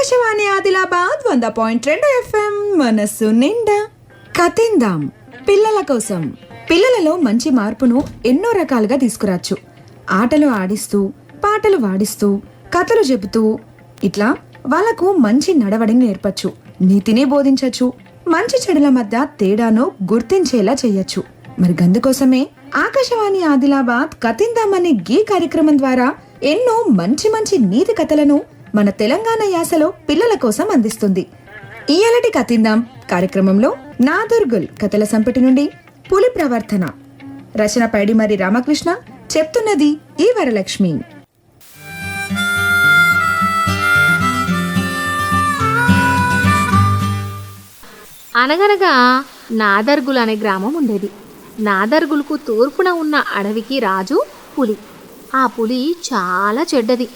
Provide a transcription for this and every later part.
ఆకాశవాణి ఆదిలాబాద్ వంద పాయింట్ రెండు ఎఫ్ఎం మనస్సు నిండా కతిందాం. పిల్లల కోసం. పిల్లలలో మంచి మార్పును ఎన్నో రకాలుగా తీసుకురాచ్చు. ఆటలు ఆడిస్తూ పాటలు వాడిస్తూ కథలు చెబుతూ ఇట్లా వాళ్ళకు మంచి నడవడిని నేర్పచ్చు. నీతిని బోధించచ్చు. మంచి చెడుల మధ్య తేడాను గుర్తించేలా చెయ్యొచ్చు మరి గందుకోసమే ఆకాశవాణి ఆదిలాబాద్ కతిందాం అనే గీ కార్యక్రమం ద్వారా ఎన్నో మంచి మంచి నీతి కథలను మన తెలంగాణ యాసలో పిల్లల కోసం అందిస్తుంది. ఇయలటి కతిందాం కార్యక్రమంలో నాదుర్గుల్ కథల సంపటి నుండి పులి ప్రవర్తన. రచన పైడిమరి రామకృష్ణ చెప్తున్నది ఈ వరలక్ష్మి. అనగనగా నాదర్గుల్ అనే గ్రామం ఉండేది. నాదర్గుల్కు తూర్పున ఉన్న అడవికి రాజు పులి. ఆ పులి చాలా చెడ్డది.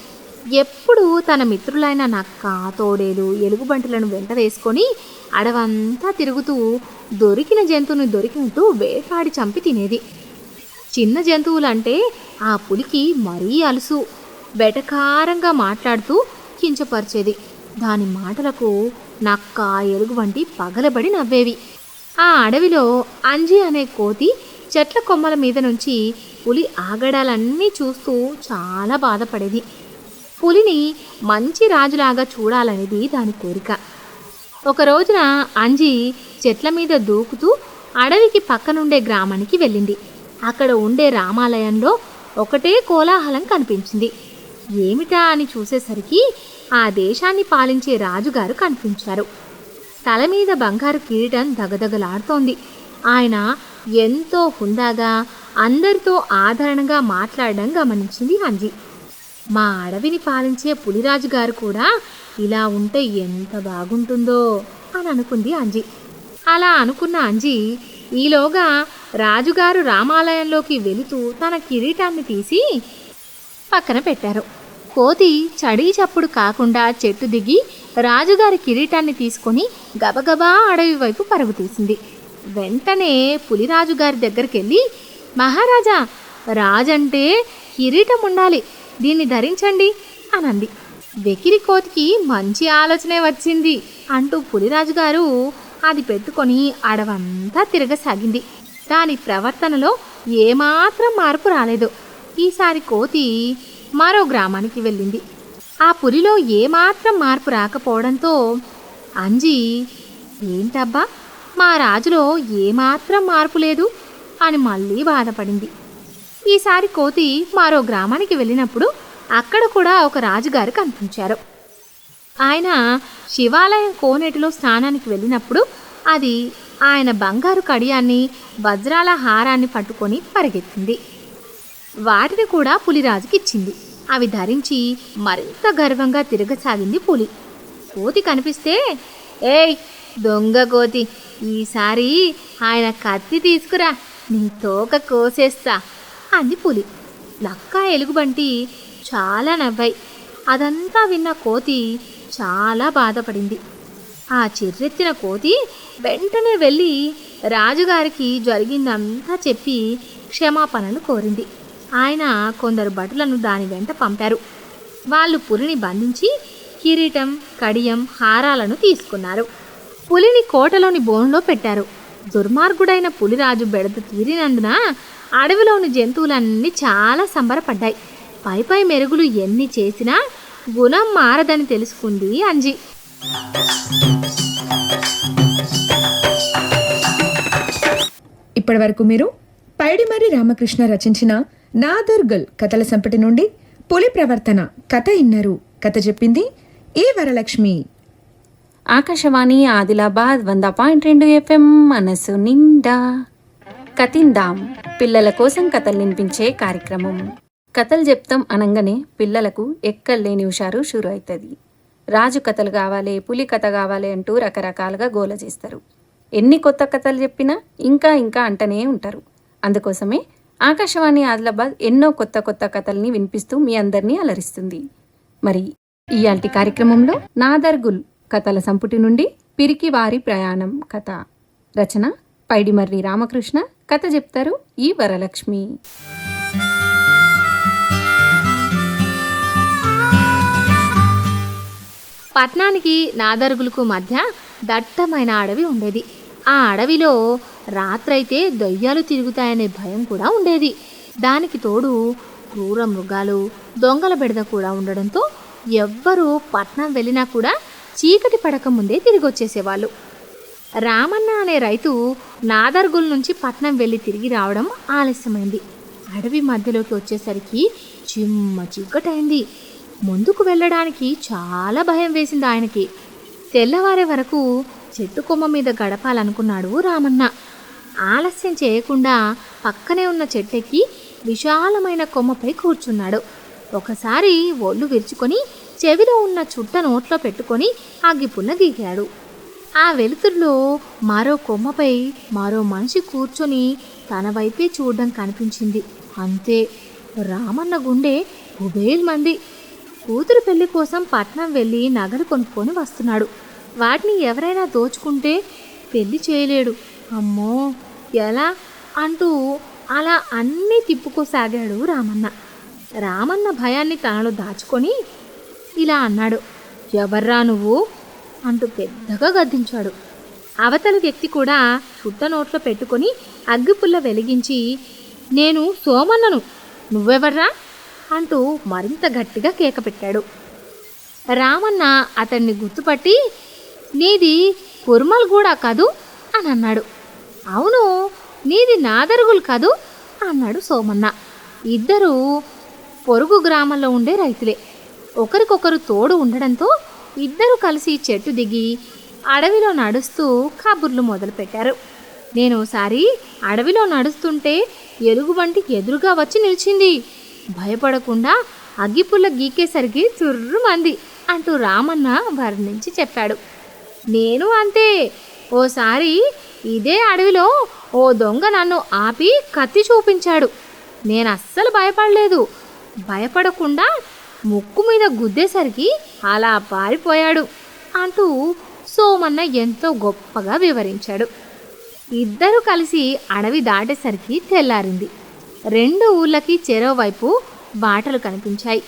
ఎప్పుడూ తన మిత్రులైన నక్క తోడేలు ఎలుగుబంటులను వెంట వేసుకొని అడవంతా తిరుగుతూ దొరికిన జంతువుని దొరికినట్టు వేటాడి చంపి తినేది. చిన్న జంతువులంటే ఆ పులికి మరీ అలుసు. వెటకారంగా మాట్లాడుతూ కించపరిచేది. దాని మాటలకు నక్క ఎలుగు వంటి పగలబడి నవ్వేవి. ఆ అడవిలో అంజి అనే కోతి చెట్ల కొమ్మల మీద నుంచి పులి ఆగడాలన్నీ చూస్తూ చాలా బాధపడేది. పులిని మంచి రాజులాగా చూడాలనేది దాని కోరిక. ఒక రోజున అంజి చెట్ల మీద దూకుతూ అడవికి పక్కనుండే గ్రామానికి వెళ్ళింది. అక్కడ ఉండే రామాలయంలో ఒకటే కోలాహలం కనిపించింది. ఏమిటా అని చూసేసరికి ఆ దేశాన్ని పాలించే రాజుగారు కనిపించారు. తల మీద బంగారు కిరీటం దగదగలాడుతోంది. ఆయన ఎంతో హుందాగా అందరితో ఆదరణగా మాట్లాడడం గమనించింది అంజి. మా అడవిని పాలించే పులిరాజు గారు కూడా ఇలా ఉంటే ఎంత బాగుంటుందో అని అనుకుంది అంజి. అలా అనుకున్న అంజి ఈలోగా రాజుగారు రామాలయంలోకి వెళుతూ తన కిరీటాన్ని తీసి పక్కన పెట్టారు. కోతి చడీ చప్పుడు కాకుండా చెట్టు దిగి రాజుగారి కిరీటాన్ని తీసుకొని గబగబా అడవి వైపు పరుగు తీసింది. వెంటనే పులిరాజు గారి దగ్గరికి వెళ్ళి మహారాజా రాజంటే కిరీటం ఉండాలి. దీన్ని ధరించండి అనంది. వెకిరి కోతికి మంచి ఆలోచనే వచ్చింది. అంటూ పులిరాజు గారు అది పెట్టుకొని అడవంతా తిరగసాగింది. దాని ప్రవర్తనలో ఏమాత్రం మార్పు రాలేదు. ఈసారి కోతి మరో గ్రామానికి వెళ్ళింది. ఆ పులిలో ఏమాత్రం మార్పు రాకపోవడంతో అంజి ఏంటబ్బా మా రాజులో ఏమాత్రం మార్పు లేదు అని మళ్ళీ బాధపడింది. ఈసారి కోతి మరో గ్రామానికి వెళ్ళినప్పుడు అక్కడ కూడా ఒక రాజుగారు కనిపించారు. ఆయన శివాలయం కోనేటిలో స్నానానికి వెళ్ళినప్పుడు అది ఆయన బంగారు కడియాన్ని వజ్రాల హారాన్ని పట్టుకొని పరిగెత్తింది. వాటిని కూడా పులిరాజుకి ఇచ్చింది. అవి ధరించి మరింత గర్వంగా తిరగసాగింది పులి. కోతి కనిపిస్తే ఏయ్ దొంగ కోతి ఈసారి ఆయన కత్తి తీసుకురా నీ తోక కోసేస్తా అంది పులి నక్క ఎలుగుబంటి చాలా నవ్వాయి. అదంతా విన్న కోతి చాలా బాధపడింది. ఆ చిర్రెత్తిన కోతి వెంటనే వెళ్ళి రాజుగారికి జరిగిందంతా చెప్పి క్షమాపణలు కోరింది. ఆయన కొందరు భటులను దాని వెంట పంపారు. వాళ్ళు పులిని బంధించి కిరీటం కడియం హారాలను తీసుకున్నారు. పులిని కోటలోని బోన్లో పెట్టారు. దుర్మార్గుడైన పులిరాజు బెడద తీరినందున అడవిలోని జంతువులన్నీ చాలా సంబరపడ్డాయి. పై పై మెరుగులు ఎన్ని చేసినా గుణం మారదని తెలుసుకుంది అంజి. ఇప్పటి వరకు మీరు పైడిమరి రామకృష్ణ రచించిన నా దుర్గల్ కథల సంపటి నుండి పులి ప్రవర్తన కథ ఇన్నారు కథ చెప్పింది ఈ వరలక్ష్మి. ఆకాశవాణి ఆదిలాబాద్ వంద పాయింట్ రెండు ఎఫ్ఎం మనసు నిండా. కతిందాం పిల్లల కోసం కథలు వినిపించే కార్యక్రమం. కథలు చెప్తాం అనగానే పిల్లలకు ఎక్కడలేని హుషారు షురు అవుతుంది రాజు కథలు కావాలి పులి కథ కావాలి అంటూ రకరకాలుగా గోల చేస్తారు. ఎన్ని కొత్త కథలు చెప్పినా ఇంకా ఇంకా అంటనే ఉంటారు. అందుకోసమే ఆకాశవాణి ఆదిలాబాద్ ఎన్నో కొత్త కొత్త కథల్ని వినిపిస్తూ మీ అందరినీ అలరిస్తుంది. మరి ఇయాల్టి కార్యక్రమంలో నాదర్గుల్ కథల సంపుటి నుండి పిరికి వారి ప్రయాణం కథ. రచన పైడిమర్రి రామకృష్ణ. కథ చెప్తారు ఈ వరలక్ష్మి. పట్నానికి నాదరుగులకు మధ్య దట్టమైన అడవి ఉండేది. ఆ అడవిలో రాత్రైతే దయ్యాలు తిరుగుతాయనే భయం కూడా ఉండేది. దానికి తోడు క్రూర మృగాలు దొంగల బెడద కూడా ఉండడంతో ఎవ్వరూ పట్నం వెళ్ళినా కూడా చీకటి పడక ముందే తిరిగి వచ్చేసేవాళ్ళు రామన్న అనే రైతు నాదర్గుల్ నుంచి పట్నం వెళ్ళి తిరిగి రావడం ఆలస్యమైంది. అడవి మధ్యలోకి వచ్చేసరికి చిమ్మ చీకటైంది. ముందుకు వెళ్ళడానికి చాలా భయం వేసింది ఆయనకి. తెల్లవారే వరకు చెట్టు కొమ్మ మీద గడపాలనుకున్నాడు రామన్న. ఆలస్యం చేయకుండా పక్కనే ఉన్న చెట్టెక్కి విశాలమైన కొమ్మపై కూర్చున్నాడు. ఒకసారి ఒళ్ళు విరుచుకొని చెవిలో ఉన్న చుట్ట నోట్లో పెట్టుకొని ఆగిపున్న దిగాడు. ఆ వెలుతురులో మరో కొమ్మపై మరో మనిషి కూర్చొని తన వైపే చూడడం కనిపించింది. అంతే రామన్న గుండె కుబేల్ మంది. కూతురు పెళ్ళి కోసం పట్నం వెళ్ళి నగలు కొనుక్కొని వస్తున్నాడు. వాటిని ఎవరైనా దోచుకుంటే పెళ్ళి చేయలేడు. అమ్మో ఎలా అంటూ అలా అన్నీ తిప్పుకోసాగాడు రామన్న. రామన్న భయాన్ని తనలో దాచుకొని ఇలా అన్నాడు. ఎవర్రా నువ్వు? అంటూ పెద్దగా గద్దించాడు. అవతల వ్యక్తి కూడా చుట్ట నోట్లో పెట్టుకొని అగ్గిపుల్ల వెలిగించి నేను సోమన్నను. నువ్వెవర్రా? అంటూ మరింత గట్టిగా కేక పెట్టాడు. రామన్న అతన్ని గుర్తుపట్టి నీది కుర్మల్గూడ కదూ? అని అన్నాడు. అవును నీది నాదరుగులు కదూ? అన్నాడు సోమన్న. ఇద్దరూ పొరుగు గ్రామంలో ఉండే రైతులే. ఒకరికొకరు తోడు ఉండడంతో ఇద్దరు కలిసి చెట్టు దిగి అడవిలో నడుస్తూ కబుర్లు మొదలుపెట్టారు. నేను ఒకసారి అడవిలో నడుస్తుంటే ఎలుగుబంటి ఎదురుగా వచ్చి నిలిచింది. భయపడకుండా అగ్గిపుల్ల గీకేసరికి చుర్రుమంది అంటూ రామన్న వర్ణించి చెప్పాడు. నేను అంతే. ఓసారి ఇదే అడవిలో ఓ దొంగ నన్ను ఆపి కత్తి చూపించాడు. నేను అస్సలు భయపడలేదు. భయపడకుండా ముక్కు మీద గుద్దేసరికి అలా పారిపోయాడు. అంటూ సోమన్న ఎంతో గొప్పగా వివరించాడు. ఇద్దరు కలిసి అడవి దాటేసరికి తెల్లారింది. రెండు ఊళ్ళకి చెరోవైపు బాటలు కనిపించాయి.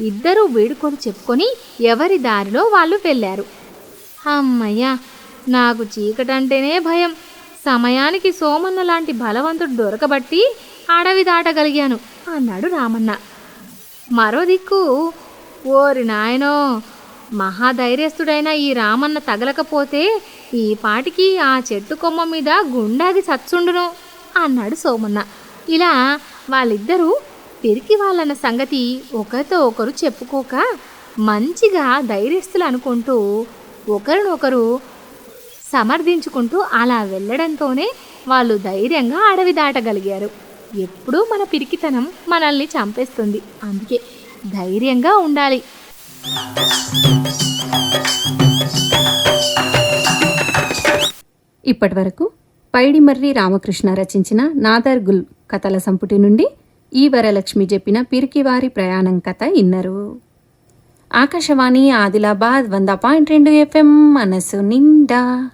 ఇద్దరూ వీడుకొని చెప్పుకొని ఎవరి దారిలో వాళ్ళు వెళ్ళారు. అమ్మయ్యా నాకు చీకటంటేనే భయం. సమయానికి సోమన్న లాంటి బలవంతుడు దొరకబట్టి అడవి దాటగలిగాను అన్నాడు రామన్న. మరో దిక్కు. ఓరి నాయనో మహాధైర్యస్తుడైన ఈ రామన్న తగలకపోతే ఈ పాటికి ఆ చెట్టు కొమ్మ మీద గుండాగి చచ్చుండును అన్నాడు సోమన్న. ఇలా వాళ్ళిద్దరూ పెరికి వాళ్ళన్న సంగతి ఒకరితో ఒకరు చెప్పుకోక మంచిగా ధైర్యస్తులు అనుకుంటూ ఒకరినొకరు సమర్థించుకుంటూ అలా వెళ్ళడంతోనే వాళ్ళు ధైర్యంగా అడవి దాటగలిగారు. ఎప్పుడూ మన పిరికితనం మనల్ని చంపేస్తుంది. అందుకే ధైర్యంగా ఉండాలి. ఇప్పటివరకు పైడిమర్రి రామకృష్ణ రచించిన నాదర్గుల్ కథల సంపుటి నుండి ఈ వరలక్ష్మి చెప్పిన పిరికివారి ప్రయాణం కథ ఇన్నరు. ఆకాశవాణి ఆదిలాబాద్ వంద పాయింట్ రెండు ఎఫ్ఎం మనసు నిండా.